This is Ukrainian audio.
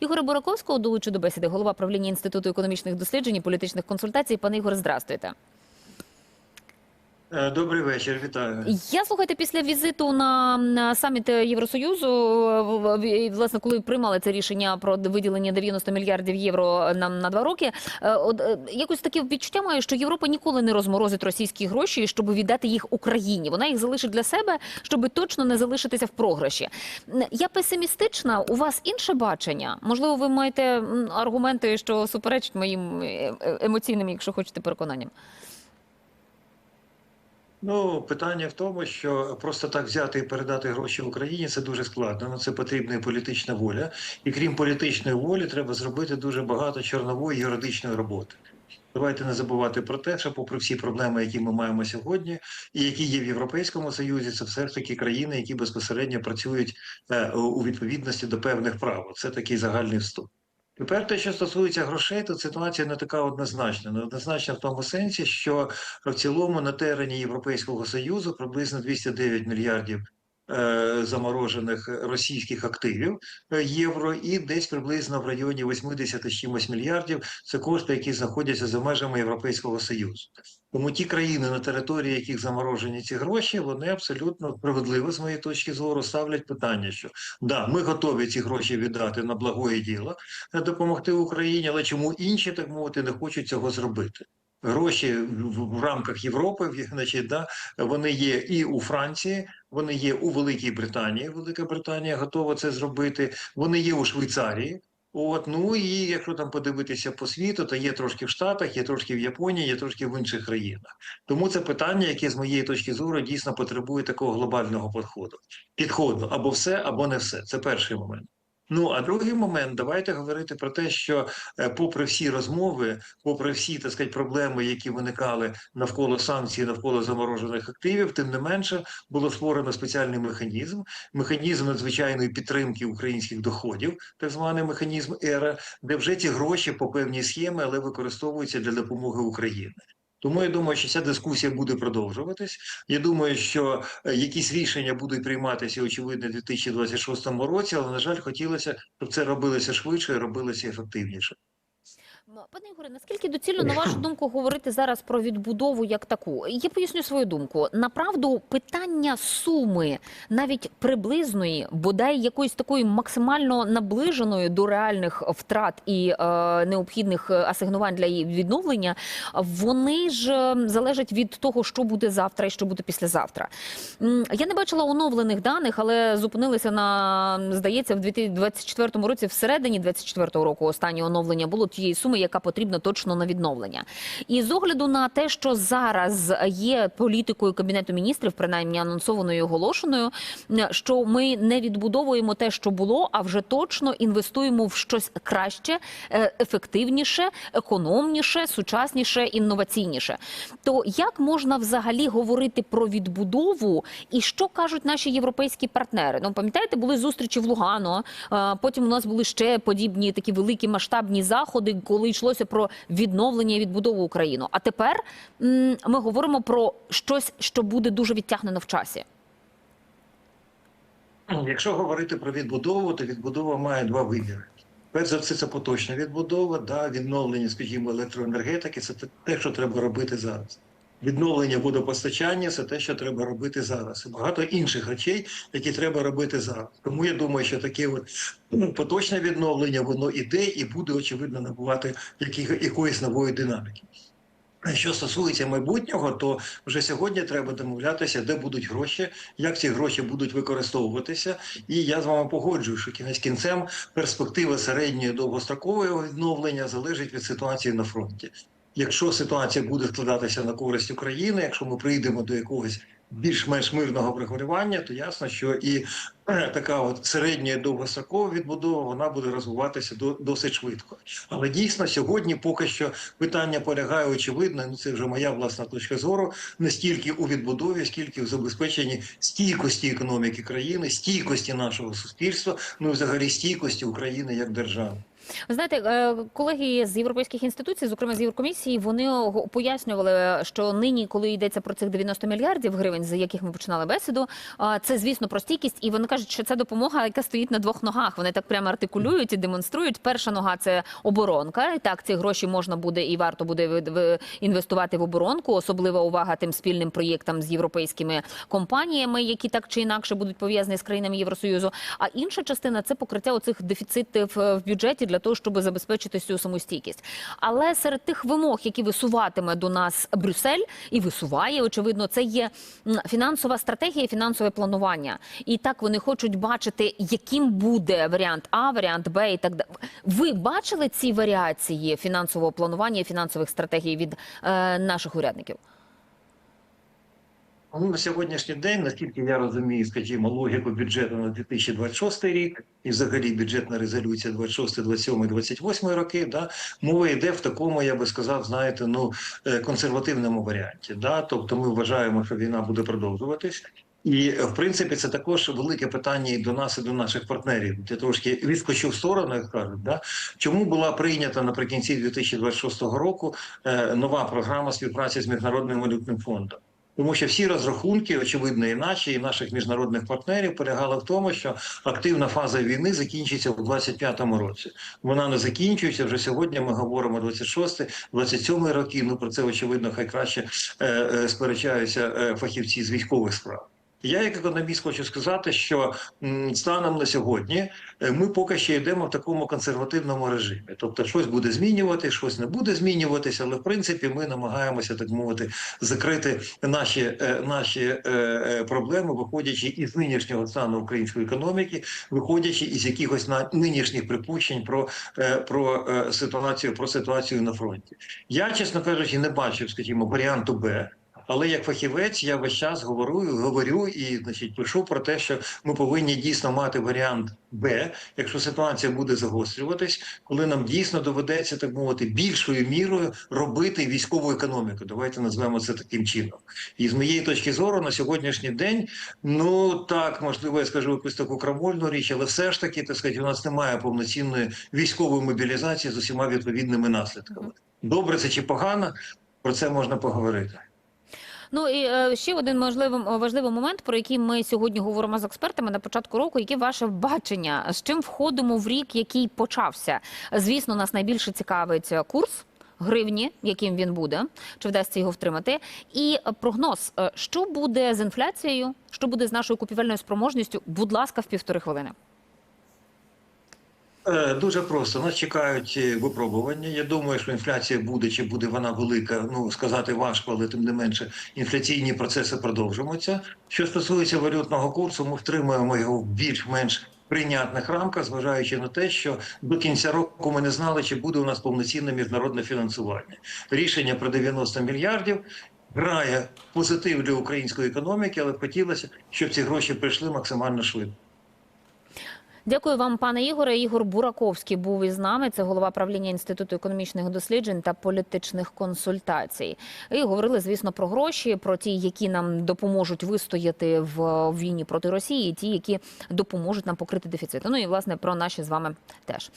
Ігоря Бураковського долучу до бесіди, голова правління інституту економічних досліджень і політичних консультацій. Пане Ігор, здрастуйте. Е, Добрий вечір, вітаю. Я слухайте після візиту на, на саміт Євросоюзу, власне, коли приймали це рішення про виділення 90 мільярдів євро нам на два роки. е, От е, якось таке відчуття маю, що Європа ніколи не розморозить російські гроші, щоб віддати їх Україні. Вона їх залишить для себе, щоб точно не залишитися в програші. Я песимістична. У вас інше бачення? Можливо, ви маєте аргументи, що суперечать моїм емоційним, якщо хочете, переконанням. Ну, питання в тому, що просто так взяти і передати гроші Україні це дуже складно. На це потрібна і політична воля. І крім політичної волі, треба зробити дуже багато чорнової юридичної роботи. Давайте не забувати про те, що, попри всі проблеми, які ми маємо сьогодні, і які є в Європейському Союзі, це все ж таки країни, які безпосередньо працюють е, у відповідності до певних прав. Це такий загальний вступ. Тепер те, що стосується грошей, то ситуація не така однозначна. Неоднозначна в тому сенсі, що в цілому на терені Європейського Союзу приблизно 209 мільярдів е, заморожених російських активів е, євро, і десь приблизно в районі 80 чимось мільярдів це кошти, які знаходяться за межами Європейського Союзу. Тому ті країни, на території яких заморожені ці гроші, вони абсолютно справедливо, з моєї точки зору, ставлять питання, що да, ми готові ці гроші віддати на благое діло, е, допомогти Україні, але чому інші, так мовити, не хочуть цього зробити? Гроші в, рамках Європи, значить, да, вони є і у Франції, вони є у Великій Британії. Велика Британія готова це зробити. Вони є у Швейцарії. От ну і якщо там подивитися по світу, то є трошки в Штатах, є трошки в Японії, є трошки в інших країнах. Тому це питання, яке з моєї точки зору дійсно потребує такого глобального підходу. Підходу або все, або не все. Це перший момент. Ну а другий момент, давайте говорити про те, що е, попри всі розмови, попри всі так сказати, проблеми, які виникали навколо санкцій, навколо заморожених активів, тим не менше було створено спеціальний механізм, механізм надзвичайної підтримки українських доходів, так званий механізм ЕРА, де вже ці гроші по певній схемі, але використовуються для допомоги Україні. Тому я думаю, що ця дискусія буде продовжуватись. Я думаю, що е, якісь рішення будуть прийматися очевидно у 2026 році, але на жаль, хотілося, щоб це робилося швидше і робилося ефективніше. Пане Ігоре, наскільки доцільно, на вашу думку, говорити зараз про відбудову як таку? Я поясню свою думку. Направду, питання суми, навіть приблизної, бодай якоїсь такої максимально наближеної до реальних втрат і е, необхідних асигнувань для її відновлення, вони ж е, залежать від того, що буде завтра і що буде післязавтра. Я не бачила оновлених даних, але зупинилися на здається в 2024 році, всередині 2024 року останнє оновлення було тієї суми, яка потрібна точно на відновлення. І з огляду на те, що зараз є політикою кабінету міністрів, принаймні анонсованою і оголошеною, що ми не відбудовуємо те, що було, а вже точно інвестуємо в щось краще, е, ефективніше, економніше, сучасніше, інноваційніше. То як можна взагалі говорити про відбудову, і що кажуть наші європейські партнери? Ну пам'ятаєте, були зустрічі в Лугано. Потім у нас були ще подібні такі великі масштабні заходи, коли йшлося про відновлення і відбудову України. А тепер ми говоримо про щось, що буде дуже відтягнено в часі. Якщо говорити про відбудову, то відбудова має два виміри. Перш за все, це поточна відбудова, да, відновлення, скажімо, електроенергетики це те, що треба робити зараз. Відновлення водопостачання це те, що треба робити зараз. І багато інших речей, які треба робити зараз. Тому я думаю, що таке от ну, поточне відновлення воно іде і буде очевидно набувати якоїсь нової динаміки. Що стосується майбутнього, то вже сьогодні треба домовлятися, де будуть гроші, як ці гроші будуть використовуватися. І я з вами погоджую, що кінець кінцем перспектива середньої довгострокового відновлення залежить від ситуації на фронті. Якщо ситуація буде складатися на користь України, якщо ми прийдемо до якогось більш-менш мирного врегулювання, то ясно, що і е, така от середня і довгострокова відбудова вона буде розвиватися до, досить швидко. Але дійсно сьогодні поки що питання полягає очевидно. Ну це вже моя власна точка зору. Не стільки у відбудові, скільки в забезпеченні стійкості економіки країни, стійкості нашого суспільства, ну і взагалі стійкості України як держави. Ви знаєте, е, колеги з європейських інституцій, зокрема з Єврокомісії, вони пояснювали, що нині, коли йдеться про цих 90 мільярдів гривень, за яких ми починали бесіду, це звісно про стійкість, і вони кажуть, що це допомога, яка стоїть на двох ногах. Вони так прямо артикулюють і демонструють. Перша нога це оборонка. І так ці гроші можна буде і варто буде інвестувати в оборонку. Особлива увага тим спільним проєктам з європейськими компаніями, які так чи інакше будуть пов'язані з країнами Євросоюзу. А інша частина це покриття оцих дефіцитів е, в бюджеті для того, щоб забезпечити цю самостійкість. Але серед тих вимог, які висуватиме до нас Брюссель і висуває, очевидно, це є фінансова стратегія, фінансове планування. І так вони хочуть бачити, яким буде варіант А, варіант Б і так далі. Ви бачили ці варіації фінансового планування і фінансових стратегій від е, наших урядників? Ну, на сьогоднішній день, наскільки я розумію, скажімо, логіку бюджету на 2026 рік і взагалі бюджетна резолюція 26, 27, 28 роки, да, мова йде в такому, я би сказав, знаєте, ну е, консервативному варіанті. Да? Тобто ми вважаємо, що війна буде продовжуватись. І в принципі це також велике питання і до нас, і до наших партнерів. Я трошки відскочу в сторону, як кажуть, да? чому була прийнята наприкінці 2026 року е, нова програма співпраці з міжнародним валютним фондом. Тому що всі розрахунки, очевидно, і наші, і наших міжнародних партнерів полягали в тому, що активна фаза війни закінчиться у 25-му році. Вона не закінчується вже сьогодні. Ми говоримо 26 27 роки. Ну про це очевидно, хай краще е, е, сперечаються е, фахівці з військових справ. Я, як економіст, хочу сказати, що станом на сьогодні е, ми поки що йдемо в такому консервативному режимі. Тобто, щось буде змінювати, щось не буде змінюватися, але в принципі ми намагаємося так мовити закрити наші, е, наші е, проблеми, виходячи із нинішнього стану української економіки, виходячи із якихось на нинішніх припущень про, про ситуацію, про ситуацію на фронті. Я, чесно кажучи, не бачив, скажімо, варіанту Б. Але як фахівець я весь час говорю, говорю і значить пишу про те, що ми повинні дійсно мати варіант Б, якщо ситуація буде загострюватись, коли нам дійсно доведеться так мовити більшою мірою робити військову економіку. Давайте назвемо це таким чином. І з моєї точки зору на сьогоднішній день, ну так можливо, я скажу якусь таку крамольну річ, але все ж таки так сказати, у нас немає повноцінної військової мобілізації з усіма відповідними наслідками. Добре це чи погано? Про це можна поговорити. Ну і е, ще один можливий важливий момент, про який ми сьогодні говоримо з експертами на початку року. Яке ваше бачення? З чим входимо в рік, який почався? Звісно, нас найбільше цікавить курс. Гривні, яким він буде, чи вдасться його втримати, і прогноз, е, що буде з інфляцією, що буде з нашою купівельною спроможністю. Будь ласка, в півтори хвилини. Е, Дуже просто нас чекають е, випробування. Я думаю, що інфляція буде чи буде вона велика. Ну сказати важко, але тим не менше інфляційні процеси продовжуються. Що стосується валютного курсу, ми втримуємо його в більш-менш прийнятних рамках, зважаючи на те, що до кінця року ми не знали, чи буде у нас повноцінне міжнародне фінансування. Рішення про 90 мільярдів. Грає позитив для української економіки, але хотілося, щоб ці гроші прийшли максимально швидко. Дякую вам, пане Ігоре. Ігор Бураковський був із нами. Це голова правління інституту економічних досліджень та політичних консультацій. І говорили, звісно, про гроші, про ті, які нам допоможуть вистояти в війні проти Росії, і ті, які допоможуть нам покрити дефіцит. Ну і власне про наші з вами теж.